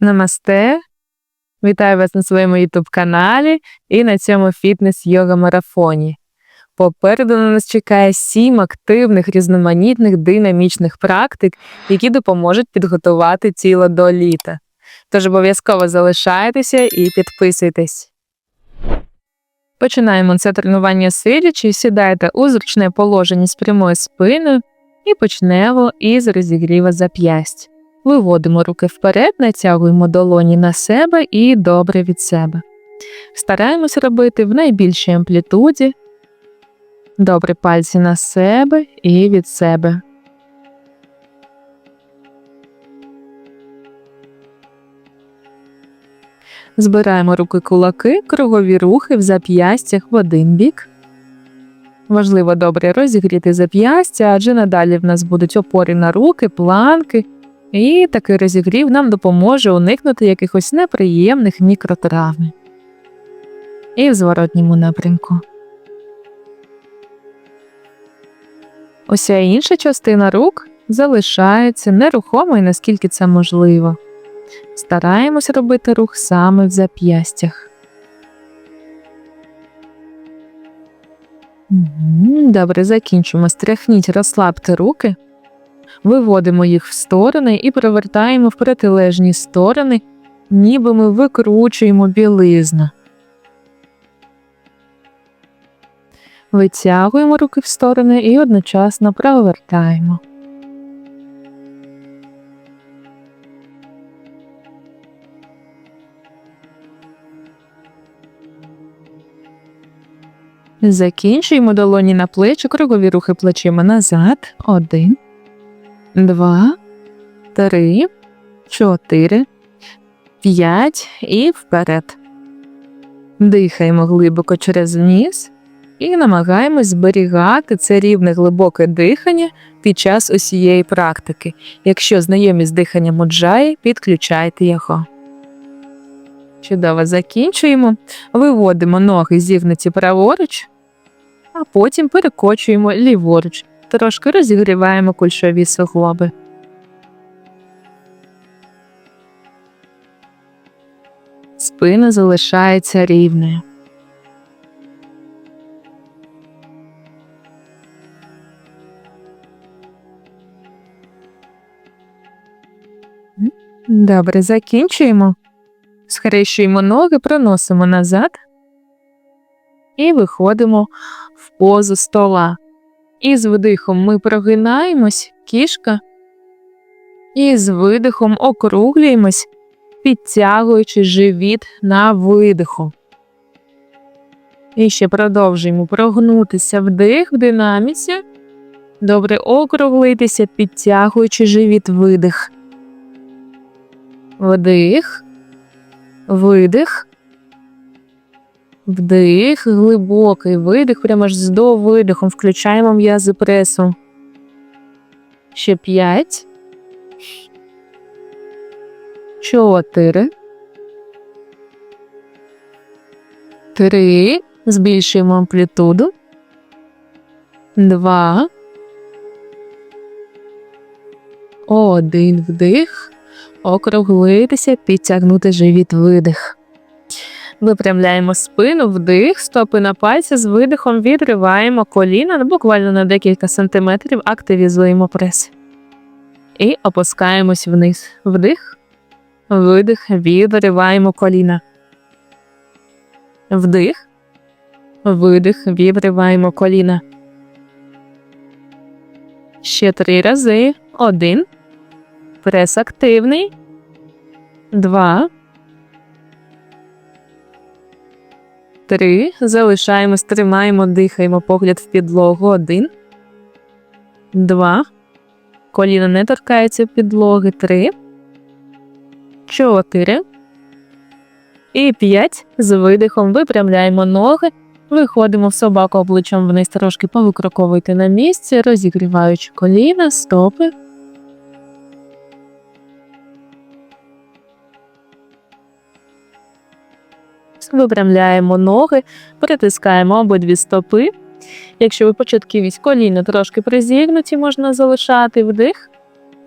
Намасте. Вітаю вас на своєму YouTube каналі і на цьому фітнес йога марафоні. Попереду на нас чекає сім активних, різноманітних динамічних практик, які допоможуть підготувати тіло до літа. Тож обов'язково залишайтеся і підписуйтесь. Починаємо це тренування сидячи, сідайте у зручне положення з прямою спиною і почнемо із розігріва зап'ясть. Виводимо руки вперед, натягуємо долоні на себе і добре від себе. Стараємось робити в найбільшій амплітуді. Добре пальці на себе і від себе. Збираємо руки кулаки, кругові рухи в зап'ястях в один бік. Важливо добре розігріти зап'ястя, адже надалі в нас будуть опори на руки, планки. І такий розігрів нам допоможе уникнути якихось неприємних мікротравм. І в зворотньому напрямку. Уся інша частина рук залишається нерухомою, наскільки це можливо. Стараємось робити рух саме в зап'ястях. Добре, закінчимо. Стряхніть, розслабте руки. Виводимо їх в сторони і перевертаємо в протилежні сторони, ніби ми викручуємо білизну. Витягуємо руки в сторони і одночасно провертаємо. Закінчуємо долоні на плечі, кругові рухи плечима назад. Один, два, три, чотири, п'ять і вперед. Дихаємо глибоко через ніс і намагаємось зберігати це рівне глибоке дихання під час усієї практики. Якщо знайомі з диханням уджаї, підключайте його. Чудово закінчуємо. Виводимо ноги зігнуті праворуч, а потім перекочуємо ліворуч. Трошки розігріваємо кульшові суглоби. Спина залишається рівною. Добре, закінчуємо. Схрещуємо ноги, проносимо назад і виходимо в позу стола. І з вдихом ми прогинаємось, кішка, і з видихом округлюємось, підтягуючи живіт на видиху. І ще продовжуємо прогнутися вдих в динаміці. Добре округлитися, підтягуючи живіт видих. Вдих, видих, вдих, глибокий видих, прямо аж з довидихом. Включаємо м'язи пресу. Ще п'ять. Чотири. Три. Збільшуємо амплітуду. Два. Один вдих округлитися, підтягнути живіт видих. Випрямляємо спину, вдих, стопи на пальці з видихом відриваємо коліна буквально на декілька сантиметрів, активізуємо прес. І опускаємось вниз. Вдих, видих, відриваємо коліна. Вдих, видих, відриваємо коліна. Ще три рази. Один. Прес активний. Два. Три. Залишаємось, тримаємо, дихаємо погляд в підлогу. Один. Два. Коліна не торкається підлоги. Три. Чотири. І п'ять. З видихом випрямляємо ноги. Виходимо в собаку обличчям вниз, трошки повикроковуйте на місці, розігріваючи коліна, стопи. Випрямляємо ноги, притискаємо обидві стопи. Якщо ви початківість коліна трошки призігнуті, можна залишати вдих,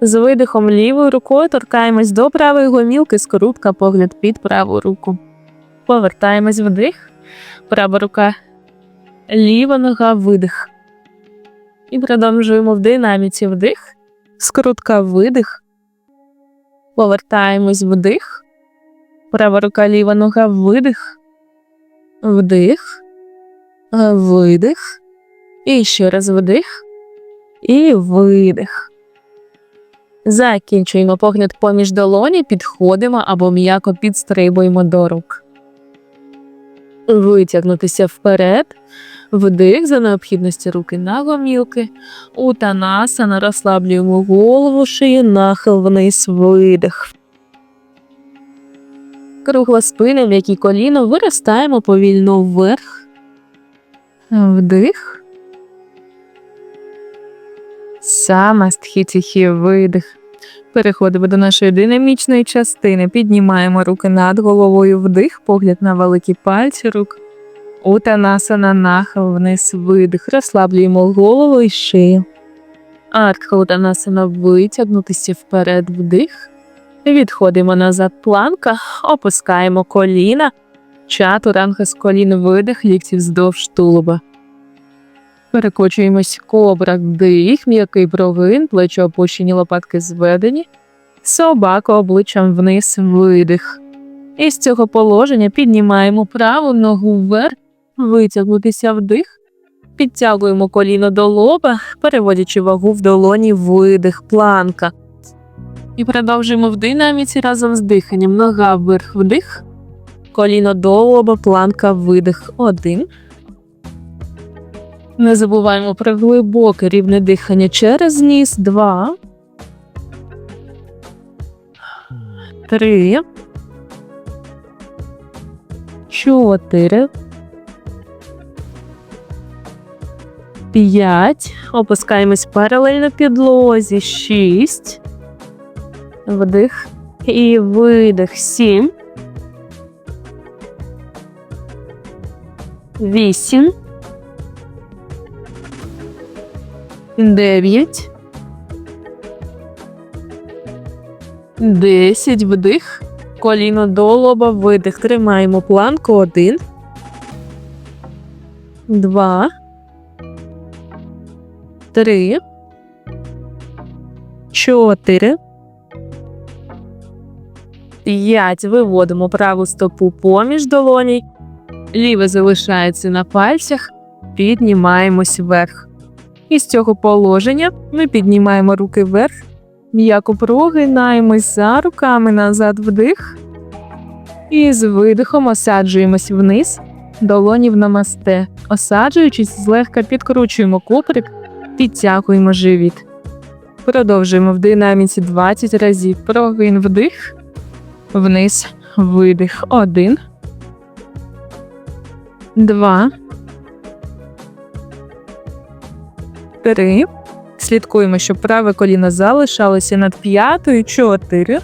З видихом лівою рукою торкаємось до правої гомілки, скрутка, погляд під праву руку. Повертаємось вдих, права рука, ліва нога, видих. І продовжуємо в динаміці вдих, скрутка, видих. Повертаємось вдих, права рука, ліва нога, видих, вдих, видих. І ще раз вдих і видих. Закінчуємо погляд поміж долоні, підходимо або м'яко підстрибуємо до рук. Витягнутися вперед, вдих за необхідності руки на гомілки, утанасана, розслаблюємо голову, шию, нахил вниз, видих. Кругла спина, м'які коліно, виростаємо повільно вверх. Вдих. Самастхітіхі видих. Переходимо до нашої динамічної частини. Піднімаємо руки над головою вдих, погляд на великі пальці рук. Утанасана нахил вниз видих. Розслаблюємо голову і шию. Артха утанасана витягнутися вперед вдих. Відходимо назад планка, опускаємо коліна. Чатуранга з колін видих, лікті вздовж тулуба. Перекочуємось кобра, вдих, м'який провин, плечо опущені, лопатки зведені, собака обличчям вниз, видих. І з цього положення піднімаємо праву ногу вверх, витягнутися вдих, підтягуємо коліно до лоба, переводячи вагу в долоні, видих, планка. І продовжуємо в динаміці разом з диханням. Нога вверх, вдих, коліно до лоба, планка, видих. Один. Не забуваємо про глибоке рівне дихання через ніс. Два. Три. Чотири. П'ять. Опускаємось паралельно підлозі. Шість. Вдих. І видих. Сім. Вісім. Дев'ять. Десять. Вдих. Коліно до лоба. Видих. Тримаємо планку. Один. Два. Три. Чотири. П'ять. Виводимо праву стопу поміж долоній. Ліве залишається на пальцях. Піднімаємось вверх. І з цього положення ми піднімаємо руки вверх, м'яко прогинаємось за руками назад вдих. І з видихом осаджуємось вниз, долоні в намасте. Осаджуючись, злегка підкручуємо куприк, підтягуємо живіт. Продовжуємо в динаміці 20 разів. Прогин вдих, вниз, видих. Один. Два. Три. Слідкуємо, щоб праве коліно залишалося над п'ятою. Чотири.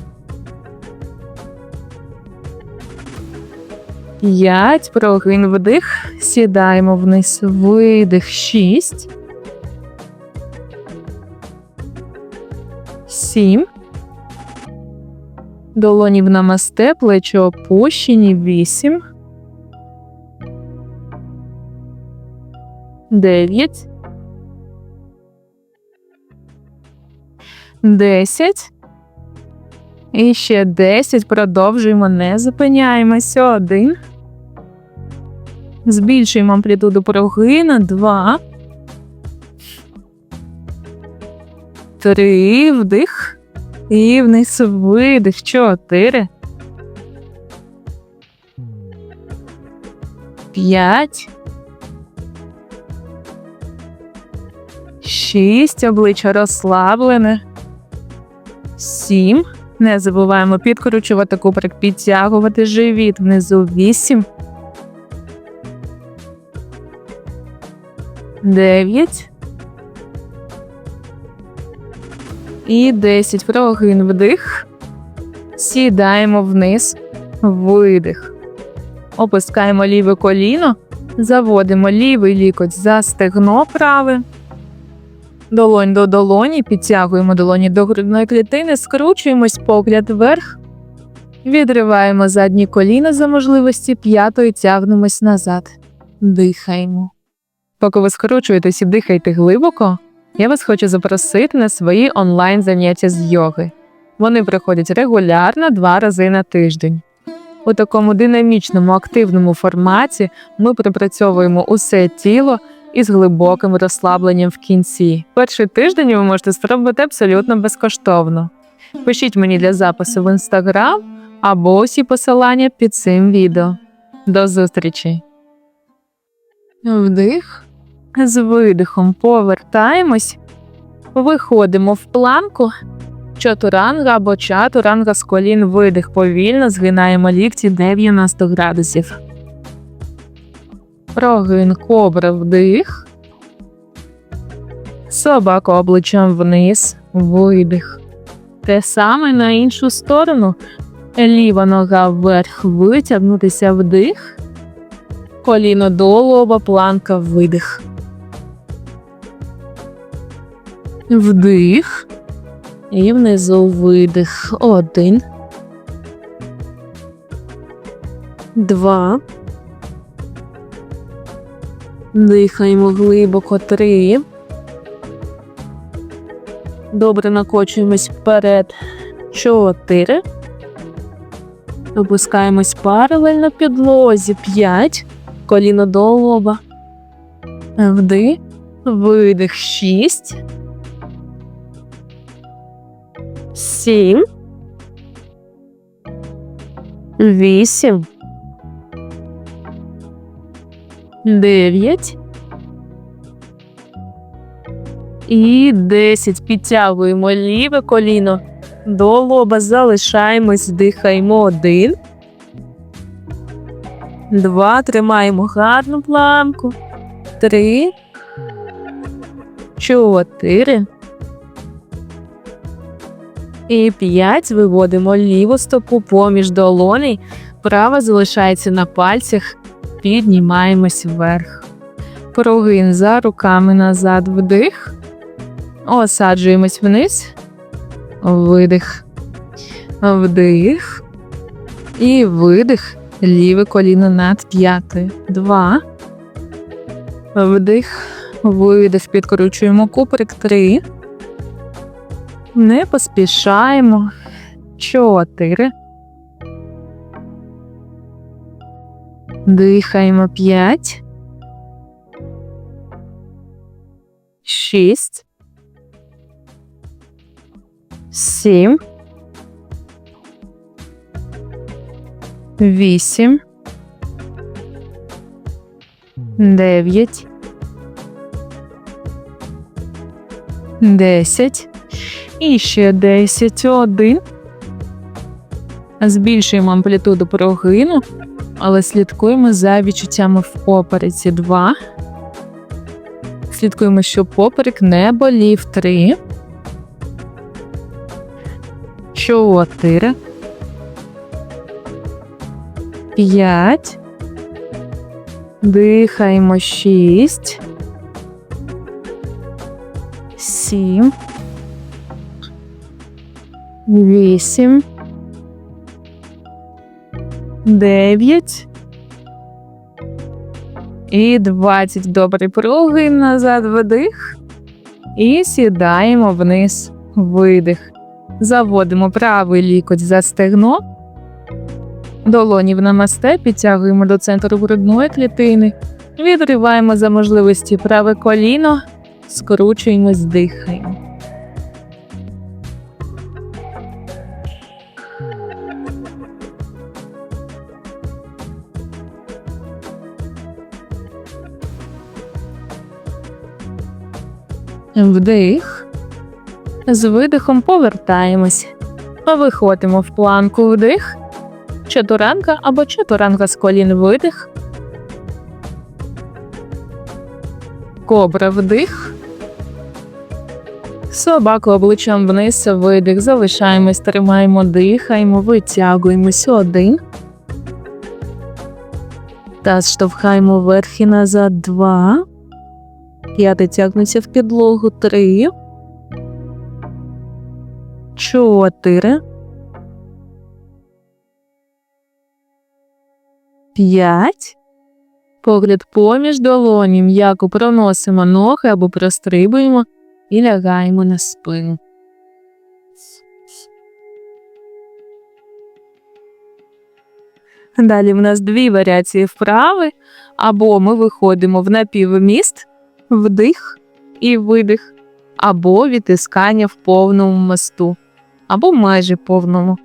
П'ять. Прогин вдих. Сідаємо вниз. Видих. Шість. Сім. Долоні в намасте, плечі опущені. Вісім. Дев'ять. Десять. І ще десять. Продовжуємо, не зупиняємося. Один. Збільшуємо амплітуду прогина. Два. Три. Вдих. І вниз видих. Чотири. П'ять. Шість. Обличчя розслаблене. Сім. Не забуваємо підкручувати куприк, підтягувати живіт внизу. Вісім. Дев'ять. І десять. Прогин вдих. Сідаємо вниз. Видих. Опускаємо ліве коліно. Заводимо лівий лікоть за стегно праве. Долонь до долоні, підтягуємо долоні до грудної клітини, скручуємось погляд вверх, відриваємо задні коліна за можливості п'ятою тягнемось назад. Дихаємо. Поки ви скручуєтесь і дихаєте глибоко, я вас хочу запросити на свої онлайн заняття з йоги. Вони приходять регулярно два рази на тиждень. У такому динамічному активному форматі ми пропрацьовуємо усе тіло із глибоким розслабленням в кінці. Перший тиждень ви можете спробувати абсолютно безкоштовно. Пишіть мені для запису в інстаграм або усі посилання під цим відео. До зустрічі! Вдих. З видихом повертаємось, виходимо в планку. Чатуранга або чатуранга з колін видих. Повільно згинаємо лікті 90 градусів. Прогин кобра вдих. Собака обличчям вниз. Видих. Те саме на іншу сторону. Ліва нога вверх витягнутися вдих. Коліно до лоба, планка видих. Вдих. І внизу видих. Один. Два. Дихаємо глибоко. Три. Добре накочуємось вперед. Чотири. Опускаємось паралельно підлозі. П'ять. Коліно до лоба. Вдих. Видих. Шість. Сім. Вісім. Дев'ять. І десять. Підтягуємо ліве коліно. До лоба залишаємось, дихаємо один. Два. Тримаємо гарну планку. Три. Чотири. І п'ять. Виводимо ліву стопу поміж долоней. Права залишається на пальцях. Піднімаємось вверх. Прогин за руками назад вдих. Осаджуємось вниз. Видих. Вдих. І видих. Ліве коліно над п'ятою. Два. Вдих. Видих. Підкручуємо куприк. Три. Не поспішаємо. Чотири. Дихаємо п'ять. Шість. Сім. Вісім. Дев'ять. Десять. І ще десять. Один. Збільшуємо амплітуду прогину, але слідкуємо за відчуттями в попереці. Два. Слідкуємо, щоб поперек не болів. Три. Чотири. П'ять. Дихаємо шість. Сім. Вісім. Дев'ять. І двадцять. Добре. Прогин назад видих. І сідаємо вниз. Видих. Заводимо правий лікоть за стегно. Долоні в намасте підтягуємо до центру грудної клітини. Відриваємо за можливості праве коліно, скручуємось, дихаємо. Вдих. З видихом повертаємось. Виходимо в планку вдих. Чатуранга або чатуранга з колін видих. Кобра вдих. Собаку обличчям вниз видих. Залишаємось, тримаємо, дихаємо, витягуємось один. Таз штовхаємо вверх і назад два. П'яте тягнеться в підлогу. Три. Чотири. П'ять. Погляд поміж долоні, м'яко проносимо ноги або прострибуємо і лягаємо на спину. Далі в нас дві варіації вправи, або ми виходимо в напівміст, вдих і видих, або відтискання в повному мосту, або майже повному.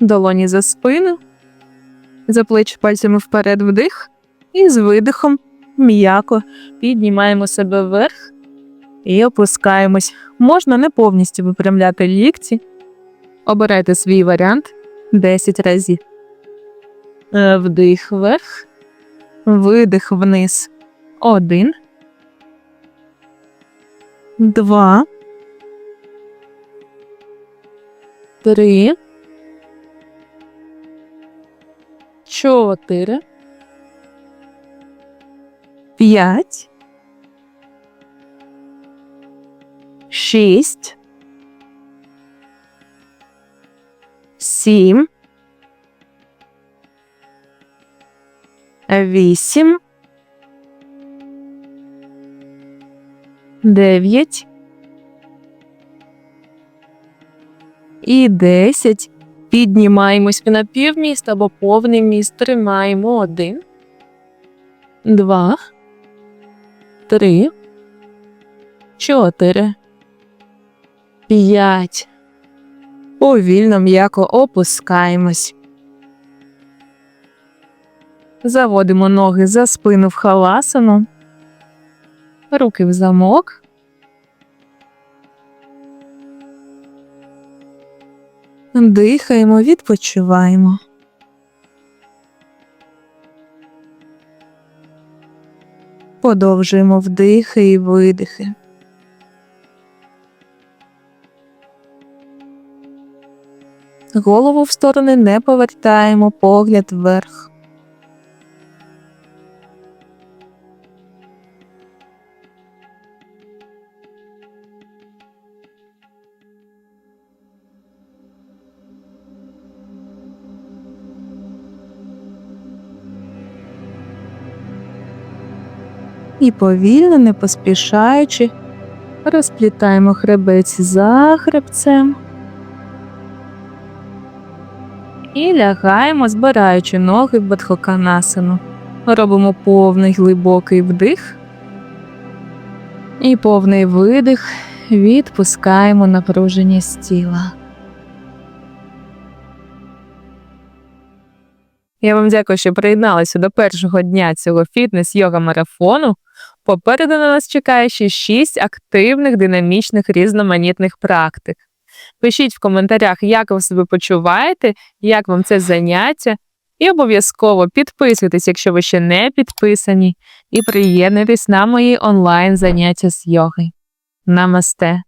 Долоні за спину, за плечі пальцями вперед вдих, і з видихом м'яко піднімаємо себе вверх і опускаємось. Можна не повністю випрямляти лікті. Обирайте свій варіант 10 разів. Е, Вдих вверх, видих вниз. Один. Два. Три. Чотири. П'ять. Шість. Сім. Вісім. Дев'ять. І десять. Піднімаємось на півміст або повний міст. Тримаємо один. Два. Три. Чотири. П'ять. Повільно м'яко опускаємось. Заводимо ноги за спину в халасану. Руки в замок. Дихаємо, відпочиваємо. Подовжуємо вдихи і видихи. Голову в сторони не повертаємо, погляд вверх. І повільно, не поспішаючи, розплітаємо хребець за хребцем. І лягаємо, збираючи ноги в бадхоканасану. Робимо повний глибокий вдих. І повний видих. Відпускаємо напруженість тіла. Я вам дякую, що приєдналися до першого дня цього фітнес-йога-марафону. Попереду на нас чекає ще 6 активних, динамічних, різноманітних практик. Пишіть в коментарях, як ви себе почуваєте, як вам це заняття. І обов'язково підписуйтесь, якщо ви ще не підписані, і приєднуйтесь на мої онлайн заняття з йоги. Намасте!